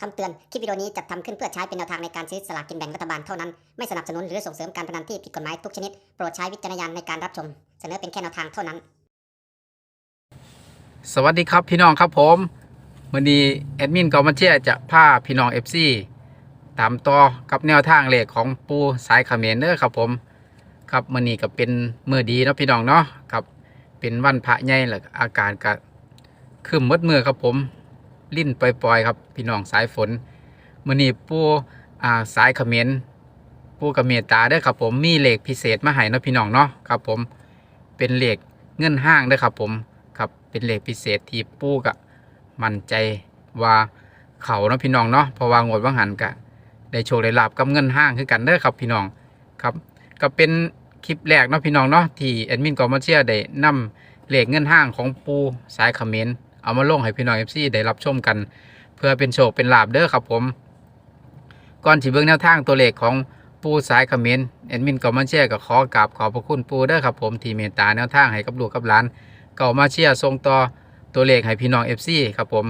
คำเตือน คลิปวิดีโอนี้จัดทำขึ้นเพื่อใช้เป็นแนวทางในการซื้อสลากกินแบ่งรัฐบาลเท่านั้น ไม่สนับสนุนหรือส่งเสริมการพนันที่ผิดกฎหมายทุกชนิด โปรดใช้วิจารณญาณในการรับชม เสนอเป็นแค่แนวทางเท่านั้น สวัสดีครับพี่น้องครับผมวันนี้แอดมินกอมาเชียจะพาพี่น้อง FC ตามต่อกับแนวทางเลขของปูสายเขมรเด้อครับผมครับมื้อนี้ก็เป็นมือดีเนาะพี่น้องเนาะครับเป็นวันพระใหญ่แล้วอากาศก็ครึ้มหมดมือครับผม ลิ้นปล่อยๆ ครับ พี่น้องสายฝนมือนี้ปูอ่าสายเขมรปูกับเมตตาเด้ครับผมมีเหลขพิเศษมาให้นะพี่น้องเนาะครับผมเป็นเหลขเงินห้างเด้ครับผมครับเป็นเหลขพิเศษที่ปู่กะมั่นใจว่าเขาเนาะพี่น้องเนาะพราะว่างวดว่างหันกะได้โชคได้ลาบกับเงินห้างคือกันเด้อครับพี่น้องครับ ก็เป็นคลิปแรกเนาะพี่น้องเนาะที่แอดมินกอมเชียได้นำเหลขเงินห้างของปูสายเขมร เอามาลงให้พี่น้องเอฟซีได้รับชมกัน เพื่อเป็นโชคเป็นลาบเด้อครับผม ก่อนที่เบิ่งแนวทางตัวเลขของปูสายเขมรแอดมินกอมาเชียก็ขอกราบขอบพระคุณปูเด้อครับผมที่เมตตาแนวทางให้กับลูกกับหลานเก่ามาเชียร์ส่งต่อตัวเลขให้พี่น้อง FC ครับผม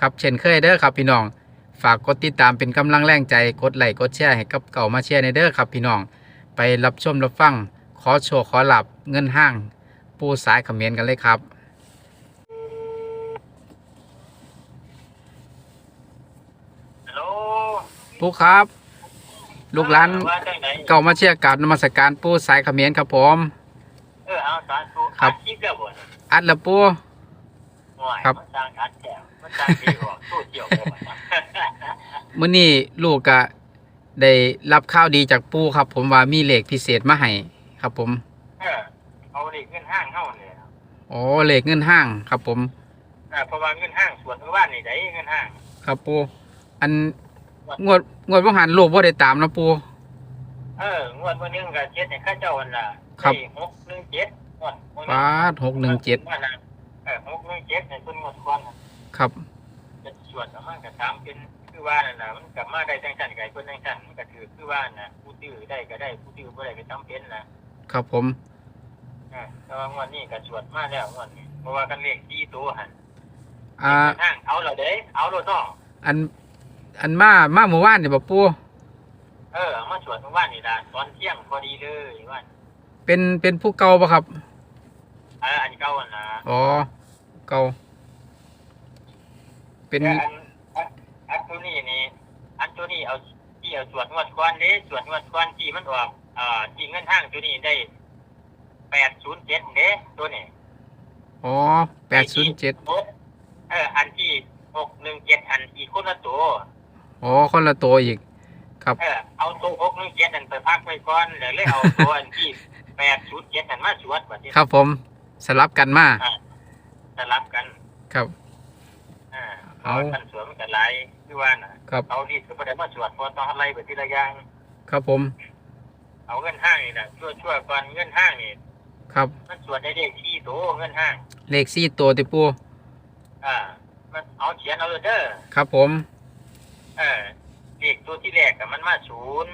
ครับเช่นเคยเด้อครับพี่น้องฝากกดติดตามเป็นกำลังแรงใจกดไลค์กดแชร์ให้กับเก่ามาเชียร์ในเด้อครับพี่น้อง ไปรับชมรับฟังขอโชว์ขอหลับเงินห้าง ปูสายเขมรกันเลยครับ ฮัลโหล ปูครับ ลูกหลานว่าจังไหนเก่ามาเชียร์กราบนมัสการปูสายเขมรครับผม เออเอาสาธุครับอัดคลิปแล้วบ่เนี่ยอัดละปู ห่วยครับ มันสร้างอัดแถวมันสร้างดีกว่าสู้เกี่ยวบ่มันมื้อนี้ลูกก็ได้รับข่าวดีจากปูครับ ผมว่ามีเลขพิเศษมาให้ครับผมเออเอาดิเงินห้างเฮาเนี่ยอ๋อเลขเงินห้างครับผมเออเพราะว่าเงินห้างส่วนเมื่อวานนี่ได้เงินห้างครับปูอัน งวดงวดว่หันลูกว่าได้ตามนะปู เอองวดวันหนึงก็เจ็ดให้ข้าเจ้าวันละครับ ได้หกหนึ่งเจ็ดงวดวันหนึ่งป้าหกหนึ่งเจ็ดว่าน่ะเออหกหนึ่งเจ็ดในต้นงวดก่อนน่ะครับ จะส่วนออกมาก็ตามเป็นคือว่านั่นน่ะมันกลับมาได้จังซั่นไก่คนจังซั่นมันก็ถือคือว่าน่ะผู้ตื้อได้ก็ได้ผู้ตื้อบ่ได้ก็จำเป็นน่ะครับผมอ่าแต่ว่างวดนี้ก็สวดมาแล้วงวดนี้เพราะว่ากันเลขที่ตัวหันอ่า ทางเอาเราเด้ เอาเราต้องอัน อันมามาเมื่อวานนี่บ่ปูเออเอามาสวดเมื่อวานนี่ล่ะตอนเที่ยงพอดีเลยว่าเป็นเป็นผู้เก่าปะครับเอออันเก่าอันนะอ๋อเก่าเป็นแต่อันอันอันตัวนี้นี่อันตัวนี้เอาที่เอาสวดงวดก่อนเด้สวดงวดก่อนที่มันออกอ่าที่เงินห้างตัวนี้ได้แปดศูนย์เจ็ดเด้ตัวนี้อ๋อแปดศูนย์เจ็ดเอออันที่หกหนึ่งเจ็ดอันอีกคนละตัว อ๋อคนละตัวอีก ครับ เออเอาตัวหกหนึ่งเจ็ดอันไปพักไว้ก่อนแล้วเลยเอาตัวอันที่แปดศูนย์เจ็ดอันมาสวดแบบนี้ครับผมสลับกันมาสลับกันครับ อ่าเอาเอา กันสวดมันกันหลายคือว่าน่ะครับ เอาดีก็บ่ได้มาสวดเพราะต้องอะไรแบบทีละอย่าง ครับผม เอาเงินห้างนี่นะช่วยช่วยก่อนเงินห้างนี่ครับ มันสวดได้เลขที่โตเงินห้าง เลขสี่ตัวติปูอ่า มันเอาเขียนเอาเลยเด้อครับผม เออเลขตัวที่แรกอะมันมาศูนย์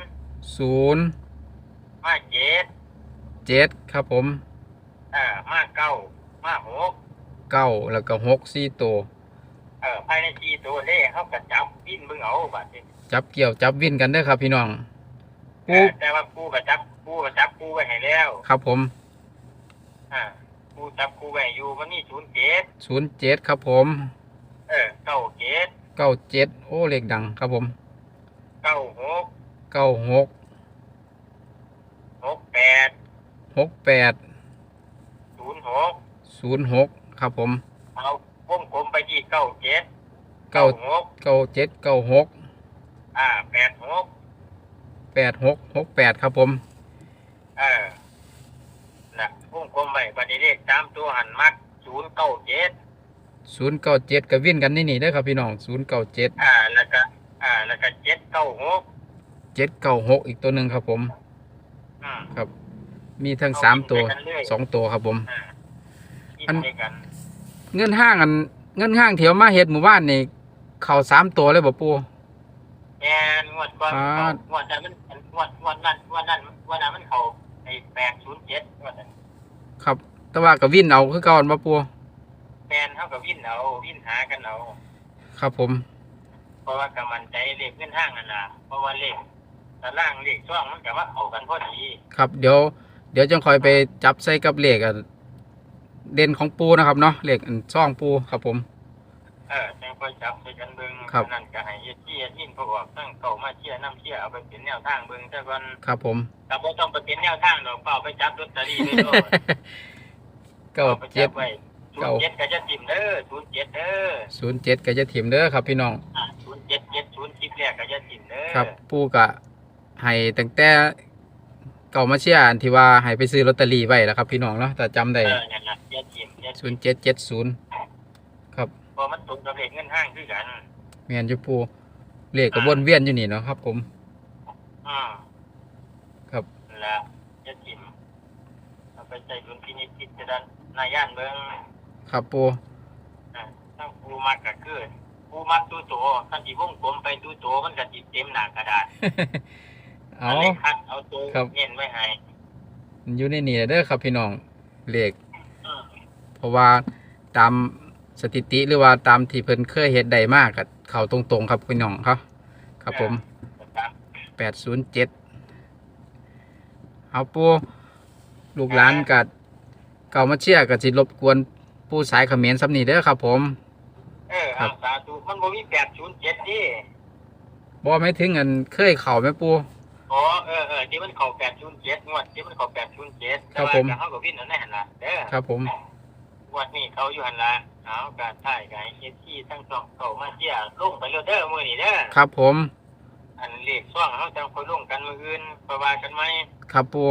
ศูนย์มาเจ็ดเจ็ดครับผมอ่ามาเก้ามาหกเก้าแล้วก็หกสี่ตัวเออภายในที่ตัวเลขเขาก็จับปิ้นเบิ่งเอาบัดนี้จับเกี่ยวจับวินกันเด้อครับพี่น้องเอปูอแต่ว่ากูก็จับกูก็จับกูไว้ให้แล้วครับผมอ่ากูจับกูไว้อยู่มันนี่ศูนย์เจ็ดศูนย์เจ็ดครับผม เออเก้าเจ็ด เก้าเจ็ดโอ้เลขดังครับผมเก้าหกเก้าหกหกแปดหกแปดศูนย์หกศูนย์หกครับผมเอาวงกลมไปที่เก้าเจ็ดเก้าหกเก้าเจ็ดเก้าหกอ่าแปดหกแปดหกหกแปดครับผมเออนะวงกลมไปบัดนี้เลขตามตัวหันมักศูนย์เก้าเจ็ด ศูนย์เก้าเจ็ดกับวินกันนี่นี่เด้อครับพี่น้องศูนย์เก้าเจ็ดอ่าแล้วก็อ่าแล้วก็เจ็ดเก้าหกเจ็ดเก้าหกอีกตัวหนึ่งครับผม อืมครับมีทั้งสามตัวสองตัวครับผม อ่ากินอัน ด้วยกันเงินห้างอันเงินห้างเถียวมาเฮ็ดหมู่บ้านนี่เข่าสามตัวเลยบ่ปู แอนงวดก่อนอ่า งวดนั้นมันงวดงวดนั้นงวดนั้นงวดนั้นมันเขาไอ้แปดศูนย์เจ็ดงวดนั้นครับ แต่ว่ากับวินเอาคือเก่าบ่ปูแฟนเขา กับวิ่นเอาวิ่นหากันเอาครับผมอเพราะว่ากำมันใจเลขเงินห้างนั่นล่ะเพราะว่าเลขตารางเลขช่องมันก็ว่าเข้ากันพอดีครับ เดี๋ยว เดี๋ยวจังคอยไปจับใส่กับเลขอันเด่นของปูนะครับเนาะเลขอันซ่องปูครับผม เออจังค่อยจับใส่กันเบิ่งครับ นั่นก็ให้เฮ็ดที่เฮ็ดยินประกอบตั้งเก่ามาเชียร์น้ำเชียร์เอาไปเป็นแนวทางเบิ่งแต่ก่อนครับผม แต่บ่ต้องไปเป็นแนวทางดอกเปล่าไปจับลอตเตอรี่ไว้โลดเก้าอไปเจ็จัดบไว้ เก้า07ก็จะติ่มเด้อ07เด้อศูนย์เจ็ดก็จะถิ่มเด้อครับพี่น้อง อ่า07 70คลิปแรกก็จะติ่มเด้อครับปูกะให้ตั้งแต่เก่ามาเชียร์อันที่ว่าให้ไปซื้อลอตเตอรี่ไว้แล้วครับพี่น้องเนาะแต่จำได้เออนั่นล่ะอย่าติ่มอย่าศูนย์เจ็ดเจ็ดศูนย์ครับเพราะมันตรงกับเลขเงินห้างคือกันเมียนอยู่ปูเลขก็วนเวียนอยู่นี่เนาะครับผม อืมครับ นั่นล่ะอย่าติ่มเอาไปใส่ดุลพินิจพิจารณาญาณเบิ่ง ครับปูอ่าทั้งปูมักก็คือปูมักตู้โตท่านสิวงกลมไปตู้โตมันก็สิเต็มหน้ากระดาษเอานนี้คัดเอาตัวครับ เน้นไว้ให้อยู่ในนี่เด้อครับพี่น้องเลขอืมเพราะว่าตามสถิติหรือว่าตามที่เพิ่นเคยเฮ็ดได้มากกับเขาตรงๆครับพี่น้องครับครับผมครับแปดศูนย์เจ็ดเอาปูลูกหลานกัดเก่ามาเชียร์กับสิรบกวน ปูสายเขมรสำนีเด้อครับผม เออครัเอาบ สาธุมันบ่มี807ดิบอไม่ถึงเงินเคยเข่าไหมปู อ๋อเออเออที่มันเข้า807งวดที่มันเข้า807ครับผมแต่ว่าก็เฮาก็วินเอาแน่หั่นล่ะเด้อครับผม งวดนี้เขาอยู่หั่นล่ะเอาการถ่ายกับเอฟซีทั้งสองเข้ามาเชียร์ลงไปแล้วเด้อมื้อนี้เด้อครับผม อันเลขช่วงเฮาจังค่อยลงกันมื้ออื่นเพราะว่ากันไหมครับปู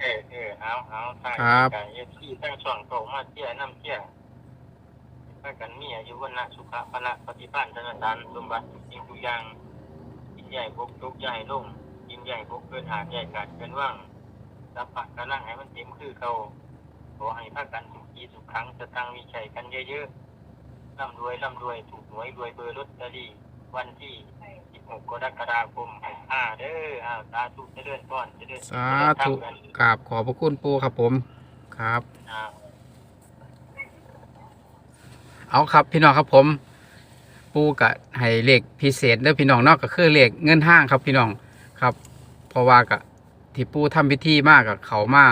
เออเออเอาเอาถ่ายครับกับเอฟซีทั้งสองเข้ามาเชียร์นํเชียร์พากันมีอายุวันนะสุขะพละปฏิภาณธนทานสมบัติทุกสิ่งทุกอย่างกินใหญ่พกทุกใหญ่ลงกินใหญ่พกเกินหาดใหญ่กัดเกินว่างรับปากกระลังให้มันเต็มคือเขาขอให้พากันสุขีสุขครั้งจะตั้งมีชัยกันเยอะๆร่ำรวยร่ำรวยถูกหวยรวยเบอร์ลอตเตอรี่วันที่ 16กรกฎาคม65เด้ออ้าวสาธุเจริญพรเจริญสาธุกราบขอบพระคุณปูครับผมครับ อ่า เอาครับพี่น้องครับผม ปูกะให้เลขพิเศษเด้อพี่น้องเนอกก็คือเลขเงินห้างครับพี่น้องครับ เพราะว่ากะที่ปูทำพิธีมากกับเขามา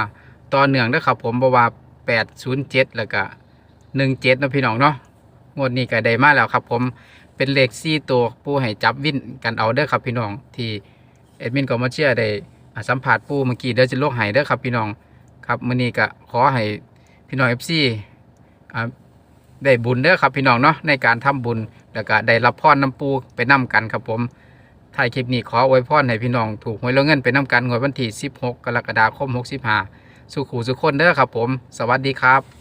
ต่อเนื่องเด้อครับ ผมเพราะว่าแปดศูนย์เจ็ดแล้วก็หนึ่งเจ็ดนะพี่น้องเนาะงวดนี้ก็ได้มาแล้วครับผม เป็นเลขสี่ตัวปูให้จับวินกันเอาเด้อครับพี่น้อง ที่เอ็ดมินก็มาเชียได้สัมผัสปูเมื่อกี้เด้อจะโลกหายเด้อครับพี่น้องครับมื้อนี้ก็ขอให้พี่น้องเอฟซีได้บุญเด้อครับพี่น้องเนาะในการทำบุญแล้วก็ได้รับพรน้ำปูไปนํกันครับผมถ่ายคลิปนี้ขออวยพรให้พี่น้องถูกหวยแล้วเงินไปนํกันงวดวันที่16 กรกฎาคม65สุขูสุขคนเด้อครับผม สวัสดีครับ